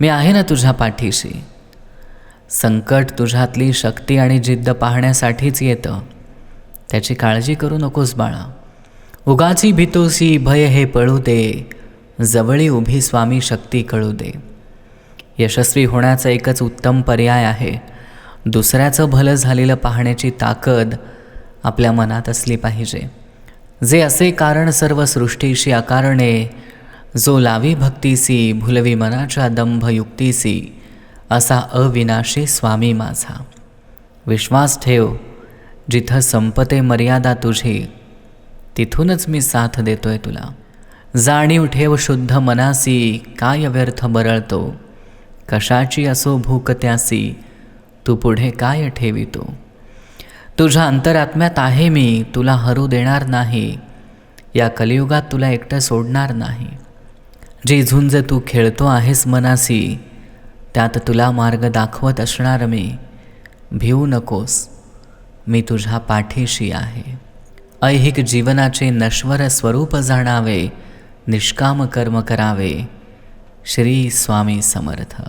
मी आहे ना तुझ्या पाठीशी. संकट तुझ्यातली शक्ती आणि जिद्द पाहण्यासाठीच येतं. त्याची काळजी करू नकोस बाळा. उगाची भीतोसी भय हे पळू दे. जवळी उभी स्वामी शक्ती कळू दे. यशस्वी होण्याचा एकच उत्तम पर्याय आहे. दुसऱ्याचं भलं झालेलं पाहण्याची ताकद आपल्या मनात असली पाहिजे. जे असे कारण सर्व सृष्टीशी आकारणे जो लावी भक्तीसी भुलवी मनाच्या दंभयुक्तीसी असा अविनाशी स्वामी माझा. विश्वास ठेव जिथं संपते मर्यादा तुझी तिथूनच मी साथ देतोय तुला. जाणीव ठेव शुद्ध मनासी काय व्यर्थ बरळतो कशाची असो भूक त्यासी तू पुढे काय ठेवितो? तुझ्या अंतरात्म्यात आहे मी तुला हरू देणार नाही या कलियुगात तुला एकटं सोडणार नाही. जी झुंज तू खेळतो आहेस मनासी त्यात तुला मार्ग दाखवत असणार मी. भिवू नकोस मी तुझ्या पाठीशी आहे. ऐहिक जीवनाचे नश्वर स्वरूप जाणावे निष्काम कर्म करावे. श्री स्वामी समर्थ.